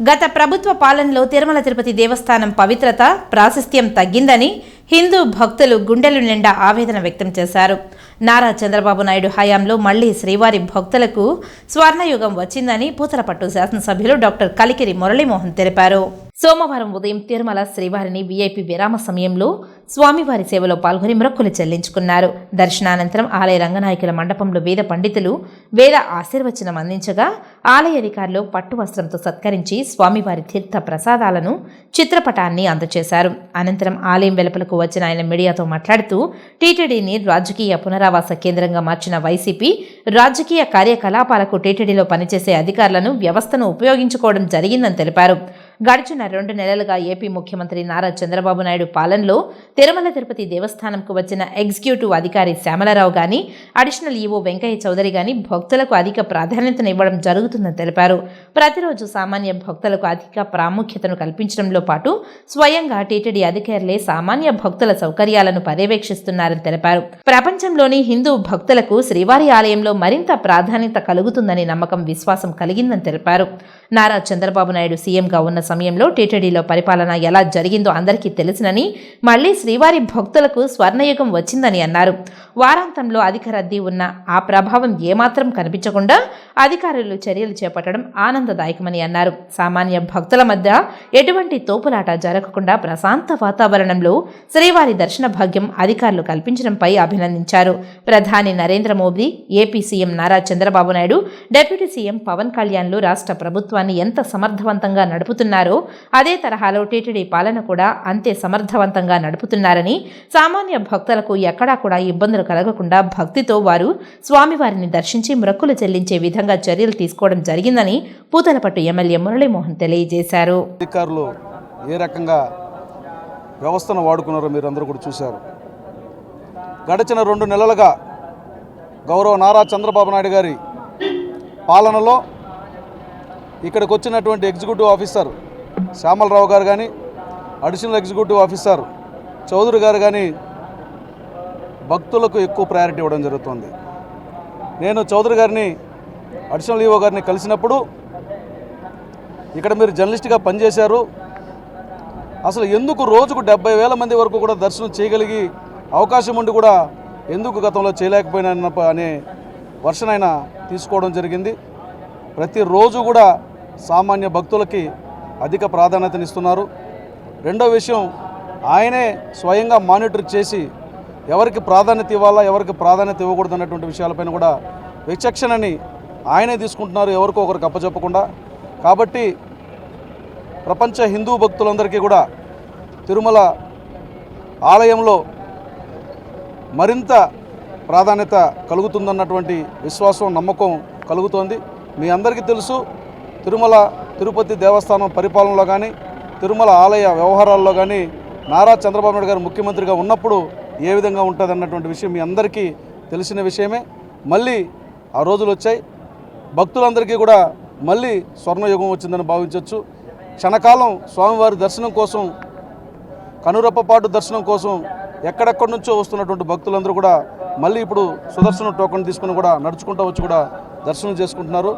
గత ప్రభుత్వ పాలనలో తిరుమల తిరుపతి దేవస్థానం పవిత్రత ప్రాశస్త్యం తగ్గిందని హిందూ భక్తులు గుండెలు నిండా ఆవేదన వ్యక్తం చేశారు. నారా చంద్రబాబు నాయుడు హయాంలో మళ్ళీ శ్రీవారి భక్తులకు స్వర్ణయుగం వచ్చిందని పూతలపట్టు శాసనసభ్యులు డాక్టర్ కలికిరి మురళీమోహన్ తెలిపారు. సోమవారం ఉదయం తిరుమల శ్రీవారిని వీఐపీ విరామ సమయంలో స్వామివారి సేవలో పాల్గొని మొక్కులు చెల్లించుకున్నారు. దర్శనానంతరం ఆలయ రంగనాయకుల మండపంలో వేద పండితులు వేద ఆశీర్వచనం అందించగా ఆలయ అధికారులు పట్టు వస్త్రంతో సత్కరించి స్వామివారి తీర్థ ప్రసాదాలను చిత్రపటాన్ని అందజేశారు అనంతరం ఆలయం వెలుపలకు వచ్చిన ఆయన మీడియాతో మాట్లాడుతూ టీటీడీని రాజకీయ పునరావాస కేంద్రంగా మార్చిన వైసీపీ రాజకీయ కార్యకలాపాలకు టీటీడీలో పనిచేసే అధికారులను వ్యవస్థను ఉపయోగించుకోవడం జరిగిందని తెలిపారు. గడిచిన రెండు నెలలుగా ఏపీ ముఖ్యమంత్రి నారా చంద్రబాబు నాయుడు పాలనలో తిరుమల తిరుపతి దేవస్థానంకు వచ్చిన ఎగ్జిక్యూటివ్ అధికారి శ్యామలరావు గాని అడిషనల్ ఈవో వెంకయ్య చౌదరి గాని భక్తులకు అధిక ప్రాధాన్యతనివ్వడం జరుగుతుందని తెలిపారు. ప్రతిరోజు సామాన్య భక్తులకు అధిక ప్రాముఖ్యతను కల్పించడంలో పాటు స్వయంగా టీటీడీ అధికారులే సామాన్య భక్తుల సౌకర్యాలను పర్యవేక్షిస్తున్నారని తెలిపారు. ప్రపంచంలోని హిందూ భక్తులకు శ్రీవారి ఆలయంలో మరింత ప్రాధాన్యత కలుగుతుందని నమ్మకం విశ్వాసం కలిగిందని తెలిపారు. నారా చంద్రబాబు నాయుడు సీఎంగా ఉన్న సమయంలో టీటీడీలో పరిపాలన ఎలా జరిగిందో అందరికీ తెలుసునని మళ్ళీ శ్రీవారి భక్తులకు స్వర్ణయుగం వచ్చిందని అన్నారు. వారాంతంలో అధిక రద్దీ ఉన్న ఆ ప్రభావం ఏమాత్రం కనిపించకుండా అధికారులు చర్యలు చేపట్టడం ఆనందదాయకమని అన్నారు. సామాన్య భక్తుల మధ్య ఎటువంటి తోపులాట జరగకుండా ప్రశాంత వాతావరణంలో శ్రీవారి దర్శన భాగ్యం అధికారులు కల్పించడంపై అభినందించారు. ప్రధాని Narendra Modi AP CM Nara Chandrababu Naidu deputy CM Pawan కళ్యాణ్లు రాష్ట్ర ప్రభుత్వాన్ని ఎంత సమర్థవంతంగా నడుపుతున్నారో అదే తరహాలో టీటీడీ పాలన కూడా అంతే సమర్థవంతంగా నడుపుతున్నారని సామాన్య భక్తులకు ఎక్కడా కూడా ఇబ్బందులు కలగకుండా భక్తితో వారు స్వామివారిని దర్శించి మొక్కులు చెల్లించే విధంగా చర్యలు తీసుకోవడం జరిగిందని పూతలపట్టు ఎమ్మెల్యే మురళీమోహన్ తెలియజేశారు. అధికారులు ఏ రకంగా వ్యవస్థను వాడుకున్నారో మీరు అందరూ కూడా చూశారు. గడిచిన రెండు నెలలుగా గౌరవ నారా చంద్రబాబు నాయుడు గారి పాలనలో ఇక్కడికి వచ్చినటువంటి ఎగ్జిక్యూటివ్ ఆఫీసర్ శ్యామలరావు గారు కానీ అడిషనల్ ఎగ్జిక్యూటివ్ ఆఫీసర్ చౌదరి గారు కానీ భక్తులకు ఎక్కువ ప్రయారిటీ ఇవ్వడం జరుగుతుంది. నేను చౌదరి గారిని అడిషనల్ ఈఓ గారిని కలిసినప్పుడు ఇక్కడ మీరు జర్నలిస్ట్గా పనిచేశారు. అసలు ఎందుకు రోజుకు డెబ్బై వేల మంది వరకు కూడా దర్శనం చేయగలిగి అవకాశం ఉండి కూడా ఎందుకు గతంలో చేయలేకపోయినా అనే వర్షన్ ఆయన తీసుకోవడం జరిగింది. ప్రతిరోజు కూడా సామాన్య భక్తులకి అధిక ప్రాధాన్యతనిస్తున్నారు. రెండో విషయం ఆయనే స్వయంగా మానిటర్ చేసి ఎవరికి ప్రాధాన్యత ఇవ్వాలా ఎవరికి ప్రాధాన్యత ఇవ్వకూడదు అన్నటువంటి విషయాలపైన కూడా విచక్షణని ఆయనే తీసుకుంటున్నారు ఎవరికో ఒకరికి అప్పచెప్పకుండా కాబట్టి ప్రపంచ హిందూ భక్తులందరికీ కూడా తిరుమల ఆలయంలో మరింత ప్రాధాన్యత కలుగుతుందన్నటువంటి విశ్వాసం నమ్మకం కలుగుతోంది. మీ అందరికీ తెలుసు తిరుమల తిరుపతి దేవస్థానం పరిపాలనలో కానీ తిరుమల ఆలయ వ్యవహారాల్లో కానీ నారా చంద్రబాబు నాయుడు గారు ముఖ్యమంత్రిగా ఉన్నప్పుడు ఏ విధంగా ఉంటుంది అన్నటువంటి విషయం మీ అందరికీ తెలిసిన విషయమే. మళ్ళీ ఆ రోజులు వచ్చాయి. భక్తులందరికీ కూడా మళ్ళీ స్వర్ణయుగం వచ్చిందని భావించవచ్చు క్షణకాలం స్వామివారి దర్శనం కోసం కనురప్పపాటు దర్శనం కోసం ఎక్కడెక్కడి నుంచో వస్తున్నటువంటి భక్తులందరూ కూడా మళ్ళీ ఇప్పుడు సుదర్శన టోకెన్ తీసుకుని కూడా నడుచుకుంటూ వచ్చి కూడా దర్శనం చేసుకుంటున్నారు.